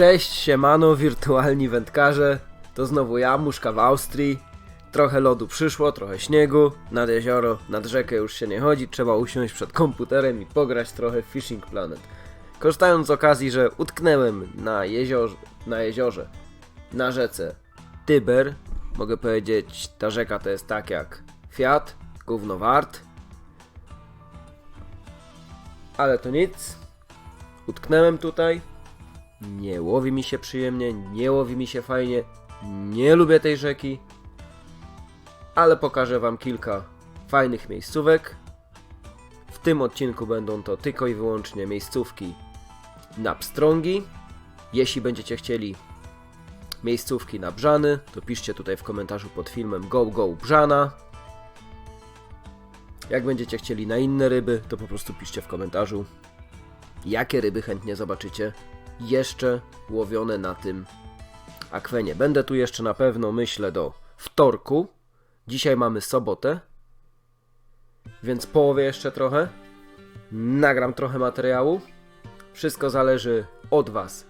Cześć, siemano, wirtualni wędkarze. To znowu ja, muszka w Austrii. Trochę lodu przyszło, trochę śniegu. Nad jezioro, nad rzekę już się nie chodzi. Trzeba usiąść przed komputerem i pograć trochę w Fishing Planet. Korzystając z okazji, że utknęłem na jeziorze, na jeziorze, na rzece Tyber, mogę powiedzieć, ta rzeka to jest tak jak Fiat, gówno wart. Ale to nic. Utknęłem tutaj. Nie łowi mi się przyjemnie, nie łowi mi się fajnie. Nie lubię tej rzeki. Ale pokażę Wam kilka fajnych miejscówek. W tym odcinku będą to tylko i wyłącznie miejscówki na pstrągi. Jeśli będziecie chcieli miejscówki na brzany, to piszcie tutaj w komentarzu pod filmem go go brzana. Jak będziecie chcieli na inne ryby, to po prostu piszcie w komentarzu, jakie ryby chętnie zobaczycie jeszcze łowione na tym akwenie. Będę tu jeszcze na pewno, myślę, do wtorku. Dzisiaj mamy sobotę, więc połowię jeszcze trochę. Nagram trochę materiału. Wszystko zależy od Was,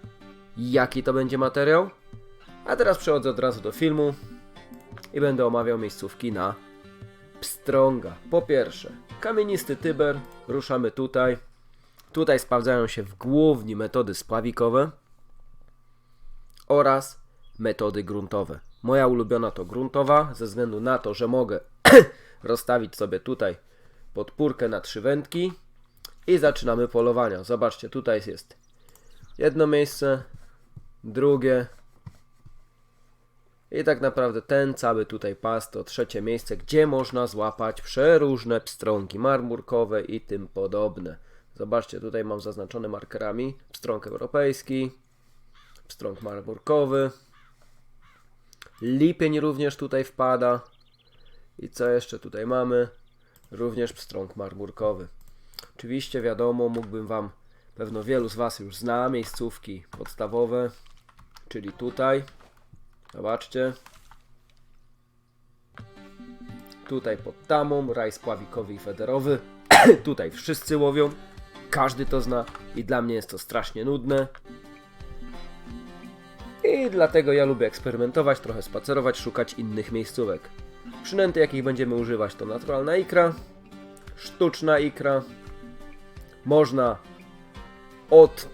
jaki to będzie materiał. A teraz przechodzę od razu do filmu i będę omawiał miejscówki na pstrąga. Po pierwsze, kamienisty Tyber, ruszamy tutaj. Tutaj sprawdzają się w główni metody spławikowe oraz metody gruntowe. Moja ulubiona to gruntowa, ze względu na to, że mogę rozstawić sobie tutaj podpórkę na trzy wędki i zaczynamy polowania. Zobaczcie, tutaj jest jedno miejsce, drugie i tak naprawdę ten cały tutaj pas to trzecie miejsce, gdzie można złapać przeróżne pstrągi marmurkowe i tym podobne. Zobaczcie, tutaj mam zaznaczone markerami pstrąg europejski, pstrąg marmurkowy, lipień również tutaj wpada i co jeszcze tutaj mamy? Również pstrąg marmurkowy. Oczywiście wiadomo, mógłbym Wam, pewno wielu z Was już zna miejscówki podstawowe, czyli tutaj. Zobaczcie. Tutaj pod tamą, raj spławikowy i federowy. tutaj wszyscy łowią. Każdy to zna i dla mnie jest to strasznie nudne. I dlatego ja lubię eksperymentować, trochę spacerować, szukać innych miejscówek. Przynęty, jakich będziemy używać, to naturalna ikra, sztuczna ikra. Można od,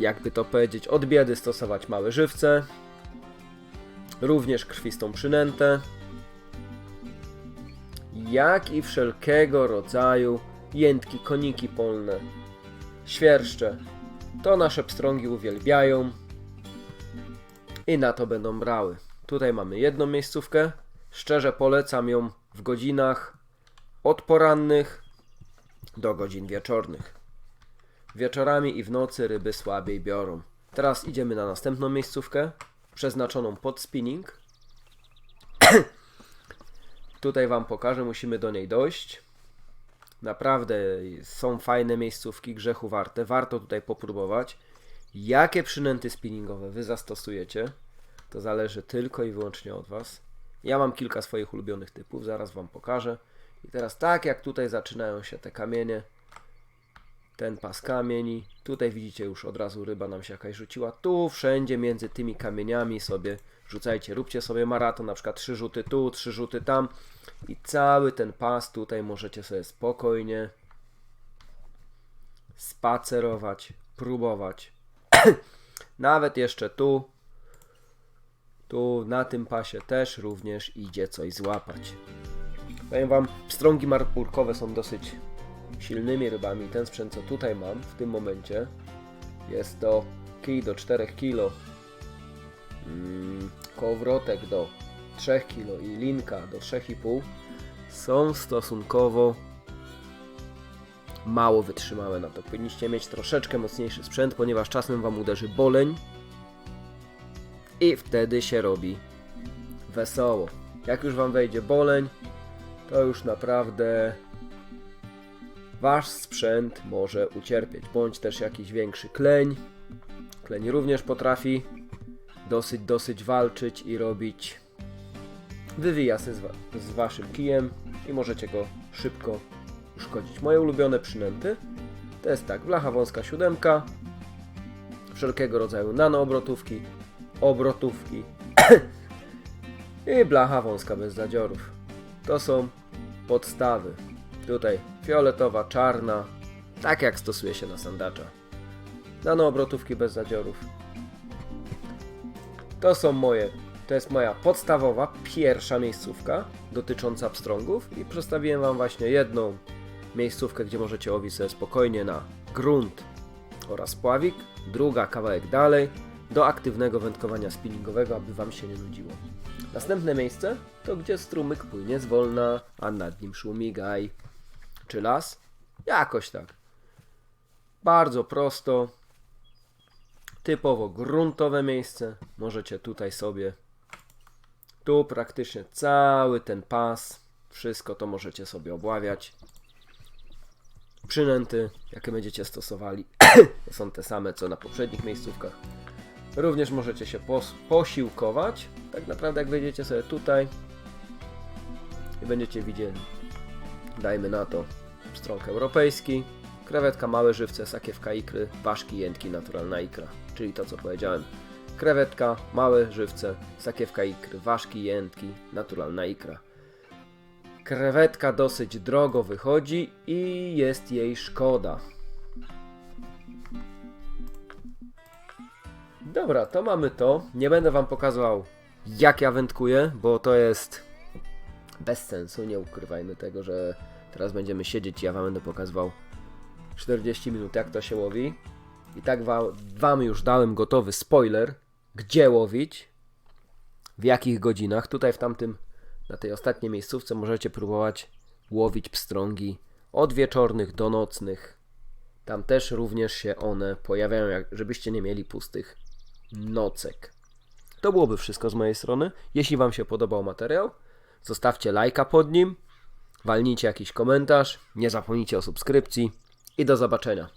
jakby to powiedzieć, od biedy stosować małe żywce. Również krwistą przynętę. Jak i wszelkiego rodzaju jętki, koniki polne, świerszcze. To nasze pstrągi uwielbiają i na to będą brały. Tutaj mamy jedną miejscówkę. Szczerze polecam ją w godzinach od porannych do godzin wieczornych. Wieczorami i w nocy ryby słabiej biorą. Teraz idziemy na następną miejscówkę, przeznaczoną pod spinning. Tutaj Wam pokażę, musimy do niej dojść. Naprawdę są fajne miejscówki, grzechu warte. Warto tutaj popróbować. Jakie przynęty spinningowe Wy zastosujecie, to zależy tylko i wyłącznie od Was. Ja mam kilka swoich ulubionych typów, zaraz Wam pokażę. I teraz tak jak tutaj zaczynają się te kamienie, ten pas kamieni, tutaj widzicie już od razu ryba nam się jakaś rzuciła. Tu wszędzie między tymi kamieniami sobie rzucajcie, róbcie sobie maraton, na przykład trzy rzuty tu, trzy rzuty tam i cały ten pas tutaj możecie sobie spokojnie spacerować, próbować. Nawet jeszcze tu, tu na tym pasie też również idzie coś złapać. Powiem Wam, pstrągi marmurkowe są dosyć silnymi rybami. Ten sprzęt, co tutaj mam w tym momencie, jest to kij do 4 kg, kołowrotek do 3 kg i linka do 3,5 są stosunkowo mało wytrzymałe na to. Powinniście mieć troszeczkę mocniejszy sprzęt, ponieważ czasem Wam uderzy boleń i wtedy się robi wesoło. Jak już Wam wejdzie boleń, to już naprawdę Wasz sprzęt może ucierpieć, bądź też jakiś większy kleń. Kleń również potrafi dosyć, dosyć walczyć i robić wywijasy z, wa z Waszym kijem i możecie go szybko uszkodzić. Moje ulubione przynęty to jest tak, blacha wąska siódemka, wszelkiego rodzaju nanoobrotówki, obrotówki i blacha wąska bez zadziorów. To są podstawy. Tutaj fioletowa, czarna, tak jak stosuje się na sandacza. Nanoobrotówki bez zadziorów. To są moje, to jest moja podstawowa, pierwsza miejscówka dotycząca pstrągów i przedstawiłem Wam właśnie jedną miejscówkę, gdzie możecie łowić sobie spokojnie na grunt oraz pławik, druga kawałek dalej do aktywnego wędkowania spinningowego, aby Wam się nie nudziło. Następne miejsce to gdzie strumyk płynie zwolna, a nad nim szumi gaj. Czy las? Jakoś tak. Bardzo prosto, typowo gruntowe miejsce. Możecie tutaj sobie, tu praktycznie cały ten pas, wszystko to możecie sobie obławiać. Przynęty, jakie będziecie stosowali, to są te same co na poprzednich miejscówkach. Również możecie się pos- posiłkować. Tak naprawdę, jak wejdziecie sobie tutaj i będziecie widzieli, dajmy na to, pstrąg europejski, krewetka, małe żywce, sakiewka ikry, ważki, jętki, naturalna ikra. Czyli to, co powiedziałem. Krewetka, małe żywce, sakiewka ikry, ważki, jętki, naturalna ikra. Krewetka dosyć drogo wychodzi i jest jej szkoda. Dobra, to mamy to. Nie będę wam pokazywał jak ja wędkuję, bo to jest bez sensu, nie ukrywajmy tego, że teraz będziemy siedzieć i ja wam będę pokazywał 40 minut jak to się łowi. I tak wam, wam już dałem gotowy spoiler, gdzie łowić, w jakich godzinach. Tutaj w tamtym, na tej ostatniej miejscówce możecie próbować łowić pstrągi od wieczornych do nocnych. Tam też również się one pojawiają, żebyście nie mieli pustych nocek. To byłoby wszystko z mojej strony. Jeśli Wam się podobał materiał, zostawcie lajka pod nim, walnijcie jakiś komentarz, nie zapomnijcie o subskrypcji i do zobaczenia.